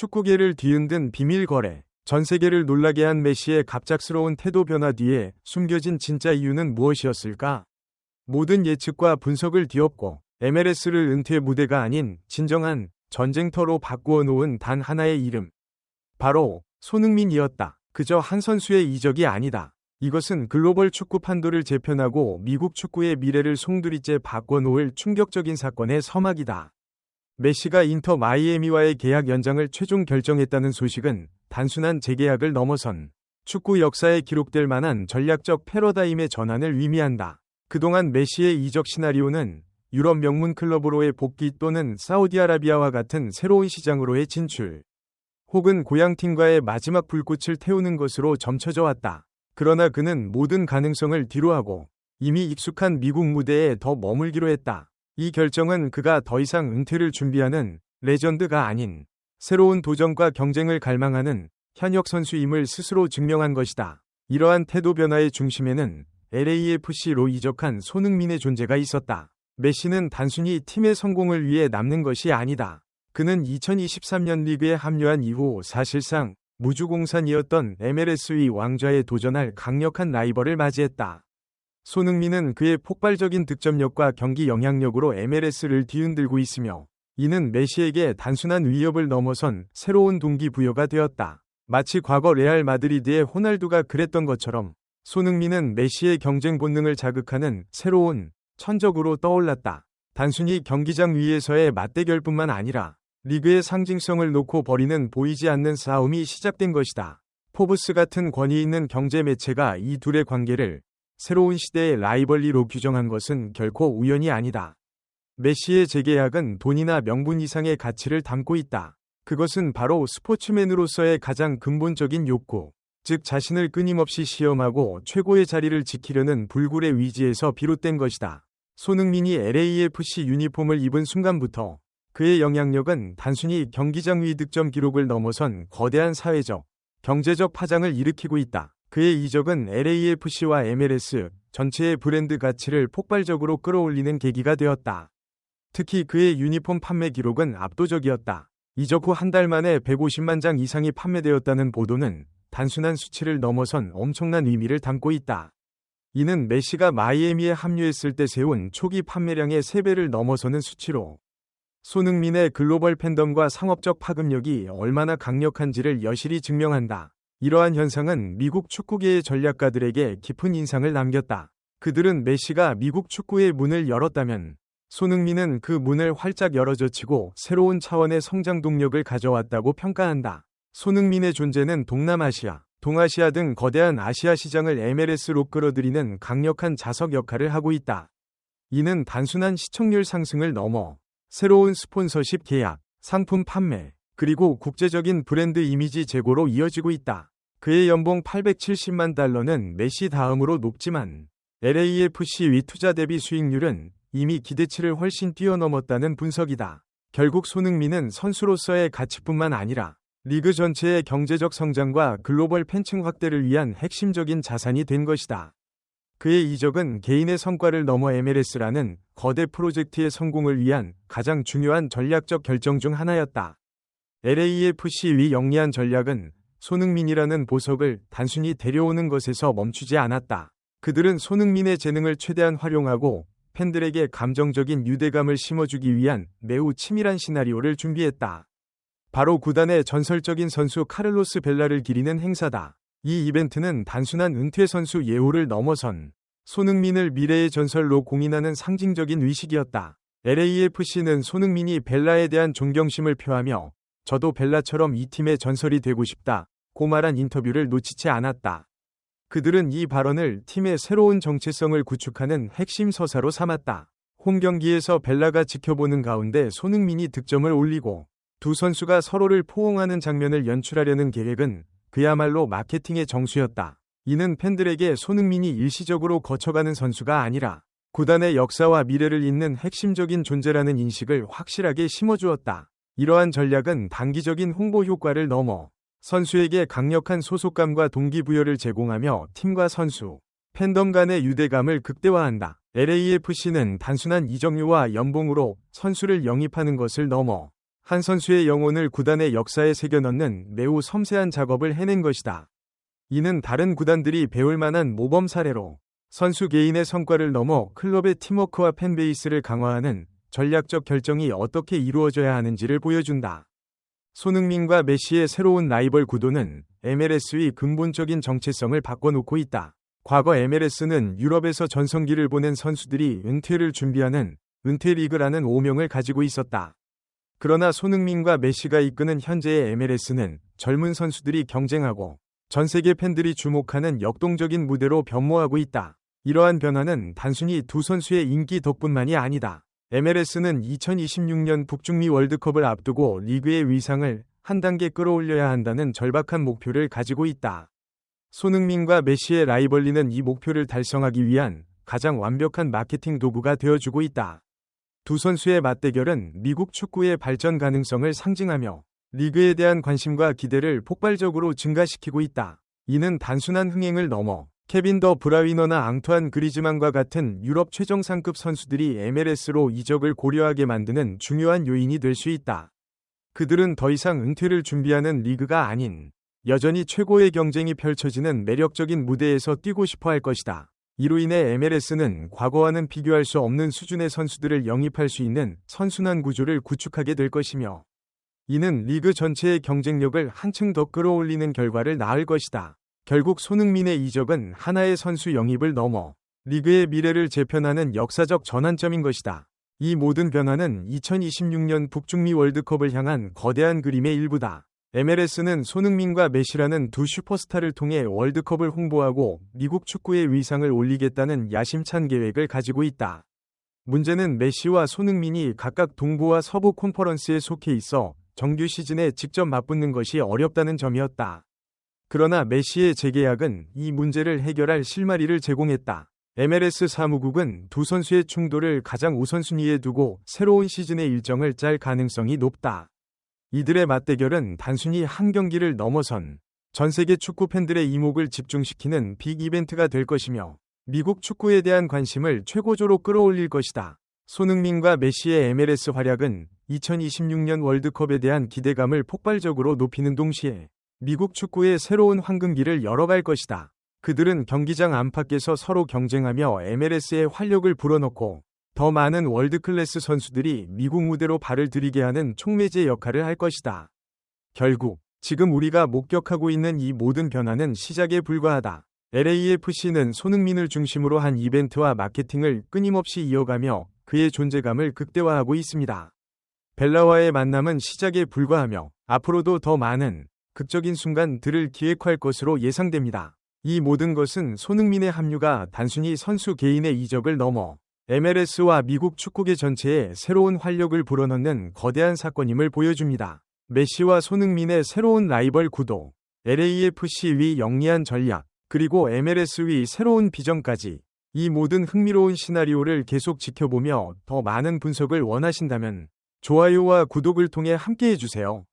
축구계를 뒤흔든 비밀 거래, 전 세계를 놀라게 한 메시의 갑작스러운 태도 변화 뒤에 숨겨진 진짜 이유는 무엇이었을까? 모든 예측과 분석을 뒤엎고 MLS를 은퇴 무대가 아닌 진정한 전쟁터로 바꾸어 놓은 단 하나의 이름. 바로 손흥민이었다. 그저 한 선수의 이적이 아니다. 이것은 글로벌 축구 판도를 재편하고 미국 축구의 미래를 송두리째 바꿔 놓을 충격적인 사건의 서막이다. 메시가 인터 마이애미와의 계약 연장을 최종 결정했다는 소식은 단순한 재계약을 넘어선 축구 역사에 기록될 만한 전략적 패러다임의 전환을 의미한다. 그동안 메시의 이적 시나리오는 유럽 명문 클럽으로의 복귀 또는 사우디아라비아와 같은 새로운 시장으로의 진출, 혹은 고향팀과의 마지막 불꽃을 태우는 것으로 점쳐져 왔다. 그러나 그는 모든 가능성을 뒤로하고 이미 익숙한 미국 무대에 더 머물기로 했다. 이 결정은 그가 더 이상 은퇴를 준비하는 레전드가 아닌 새로운 도전과 경쟁을 갈망하는 현역 선수임을 스스로 증명한 것이다. 이러한 태도 변화의 중심에는 LAFC로 이적한 손흥민의 존재가 있었다. 메시는 단순히 팀의 성공을 위해 남는 것이 아니다. 그는 2023년 리그에 합류한 이후 사실상 무주공산이었던 MLS의 왕좌에 도전할 강력한 라이벌을 맞이했다. 손흥민은 그의 폭발적인 득점력과 경기 영향력으로 MLS를 뒤흔들고 있으며 이는 메시에게 단순한 위협을 넘어선 새로운 동기부여가 되었다. 마치 과거 레알 마드리드의 호날두가 그랬던 것처럼 손흥민은 메시의 경쟁 본능을 자극하는 새로운 천적으로 떠올랐다. 단순히 경기장 위에서의 맞대결뿐만 아니라 리그의 상징성을 놓고 벌이는 보이지 않는 싸움이 시작된 것이다. 포브스 같은 권위 있는 경제 매체가 이 둘의 관계를 새로운 시대의 라이벌리로 규정한 것은 결코 우연이 아니다. 메시의 재계약은 돈이나 명분 이상의 가치를 담고 있다. 그것은 바로 스포츠맨으로서의 가장 근본적인 욕구, 즉 자신을 끊임없이 시험하고 최고의 자리를 지키려는 불굴의 위지에서 비롯된 것이다. 손흥민이 LAFC 유니폼을 입은 순간부터 그의 영향력은 단순히 경기장 위 득점 기록을 넘어선 거대한 사회적, 경제적 파장을 일으키고 있다. 그의 이적은 LAFC와 MLS 전체의 브랜드 가치를 폭발적으로 끌어올리는 계기가 되었다. 특히 그의 유니폼 판매 기록은 압도적이었다. 이적 후 한 달 만에 150만 장 이상이 판매되었다는 보도는 단순한 수치를 넘어선 엄청난 의미를 담고 있다. 이는 메시가 마이애미에 합류했을 때 세운 초기 판매량의 3배를 넘어서는 수치로 손흥민의 글로벌 팬덤과 상업적 파급력이 얼마나 강력한지를 여실히 증명한다. 이러한 현상은 미국 축구계의 전략가들에게 깊은 인상을 남겼다. 그들은 메시가 미국 축구의 문을 열었다면 손흥민은 그 문을 활짝 열어젖히고 새로운 차원의 성장 동력을 가져왔다고 평가한다. 손흥민의 존재는 동남아시아, 동아시아 등 거대한 아시아 시장을 MLS로 끌어들이는 강력한 자석 역할을 하고 있다. 이는 단순한 시청률 상승을 넘어 새로운 스폰서십 계약, 상품 판매, 그리고 국제적인 브랜드 이미지 제고로 이어지고 있다. 그의 연봉 870만 달러는 메시 다음으로 높지만 LAFC 위 투자 대비 수익률은 이미 기대치를 훨씬 뛰어넘었다는 분석이다. 결국 손흥민은 선수로서의 가치뿐만 아니라 리그 전체의 경제적 성장과 글로벌 팬층 확대를 위한 핵심적인 자산이 된 것이다. 그의 이적은 개인의 성과를 넘어 MLS라는 거대 프로젝트의 성공을 위한 가장 중요한 전략적 결정 중 하나였다. LAFC 위 영리한 전략은 손흥민이라는 보석을 단순히 데려오는 것에서 멈추지 않았다. 그들은 손흥민의 재능을 최대한 활용하고 팬들에게 감정적인 유대감을 심어주기 위한 매우 치밀한 시나리오를 준비했다. 바로 구단의 전설적인 선수 카를로스 벨라를 기리는 행사다. 이 이벤트는 단순한 은퇴 선수 예우를 넘어선 손흥민을 미래의 전설로 공인하는 상징적인 의식이었다. LAFC는 손흥민이 벨라에 대한 존경심을 표하며 저도 벨라처럼 이 팀의 전설이 되고 싶다. 고말한 인터뷰를 놓치지 않았다. 그들은 이 발언을 팀의 새로운 정체성을 구축하는 핵심 서사로 삼았다. 홈 경기에서 벨라가 지켜보는 가운데 손흥민이 득점을 올리고 두 선수가 서로를 포옹하는 장면을 연출하려는 계획은 그야말로 마케팅의 정수였다. 이는 팬들에게 손흥민이 일시적으로 거쳐가는 선수가 아니라 구단의 역사와 미래를 잇는 핵심적인 존재라는 인식을 확실하게 심어주었다. 이러한 전략은 단기적인 홍보 효과를 넘어 선수에게 강력한 소속감과 동기부여를 제공하며 팀과 선수, 팬덤 간의 유대감을 극대화한다. LAFC는 단순한 이적료와 연봉으로 선수를 영입하는 것을 넘어 한 선수의 영혼을 구단의 역사에 새겨넣는 매우 섬세한 작업을 해낸 것이다. 이는 다른 구단들이 배울 만한 모범 사례로 선수 개인의 성과를 넘어 클럽의 팀워크와 팬베이스를 강화하는 전략적 결정이 어떻게 이루어져야 하는지를 보여준다. 손흥민과 메시의 새로운 라이벌 구도는 MLS의 근본적인 정체성을 바꿔놓고 있다. 과거 MLS는 유럽에서 전성기를 보낸 선수들이 은퇴를 준비하는 은퇴리그라는 오명을 가지고 있었다. 그러나 손흥민과 메시가 이끄는 현재의 MLS는 젊은 선수들이 경쟁하고 전 세계 팬들이 주목하는 역동적인 무대로 변모하고 있다. 이러한 변화는 단순히 두 선수의 인기 덕분만이 아니다. MLS는 2026년 북중미 월드컵을 앞두고 리그의 위상을 한 단계 끌어올려야 한다는 절박한 목표를 가지고 있다. 손흥민과 메시의 라이벌리는 이 목표를 달성하기 위한 가장 완벽한 마케팅 도구가 되어주고 있다. 두 선수의 맞대결은 미국 축구의 발전 가능성을 상징하며 리그에 대한 관심과 기대를 폭발적으로 증가시키고 있다. 이는 단순한 흥행을 넘어 케빈 더 브라위너나 앙투안 그리즈만과 같은 유럽 최정상급 선수들이 MLS로 이적을 고려하게 만드는 중요한 요인이 될 수 있다. 그들은 더 이상 은퇴를 준비하는 리그가 아닌 여전히 최고의 경쟁이 펼쳐지는 매력적인 무대에서 뛰고 싶어 할 것이다. 이로 인해 MLS는 과거와는 비교할 수 없는 수준의 선수들을 영입할 수 있는 선순환 구조를 구축하게 될 것이며 이는 리그 전체의 경쟁력을 한층 더 끌어올리는 결과를 낳을 것이다. 결국 손흥민의 이적은 하나의 선수 영입을 넘어 리그의 미래를 재편하는 역사적 전환점인 것이다. 이 모든 변화는 2026년 북중미 월드컵을 향한 거대한 그림의 일부다. MLS는 손흥민과 메시라는 두 슈퍼스타를 통해 월드컵을 홍보하고 미국 축구의 위상을 올리겠다는 야심찬 계획을 가지고 있다. 문제는 메시와 손흥민이 각각 동부와 서부 콘퍼런스에 속해 있어 정규 시즌에 직접 맞붙는 것이 어렵다는 점이었다. 그러나 메시의 재계약은 이 문제를 해결할 실마리를 제공했다. MLS 사무국은 두 선수의 충돌을 가장 우선순위에 두고 새로운 시즌의 일정을 짤 가능성이 높다. 이들의 맞대결은 단순히 한 경기를 넘어선 전 세계 축구 팬들의 이목을 집중시키는 빅 이벤트가 될 것이며 미국 축구에 대한 관심을 최고조로 끌어올릴 것이다. 손흥민과 메시의 MLS 활약은 2026년 월드컵에 대한 기대감을 폭발적으로 높이는 동시에 미국 축구의 새로운 황금기를 열어갈 것이다. 그들은 경기장 안팎에서 서로 경쟁하며 MLS의 활력을 불어넣고 더 많은 월드클래스 선수들이 미국 무대로 발을 들이게 하는 촉매제 역할을 할 것이다. 결국 지금 우리가 목격하고 있는 이 모든 변화는 시작에 불과하다. LAFC는 손흥민을 중심으로 한 이벤트와 마케팅을 끊임없이 이어가며 그의 존재감을 극대화하고 있습니다. 벨라와의 만남은 시작에 불과하며 앞으로도 더 많은 극적인 순간들을 기획할 것으로 예상됩니다. 이 모든 것은 손흥민의 합류가 단순히 선수 개인의 이적을 넘어 MLS와 미국 축구계 전체에 새로운 활력을 불어넣는 거대한 사건임을 보여줍니다. 메시와 손흥민의 새로운 라이벌 구도, LAFC 위 영리한 전략, 그리고 MLS 위 새로운 비전까지 이 모든 흥미로운 시나리오를 계속 지켜보며 더 많은 분석을 원하신다면 좋아요와 구독을 통해 함께 해주세요.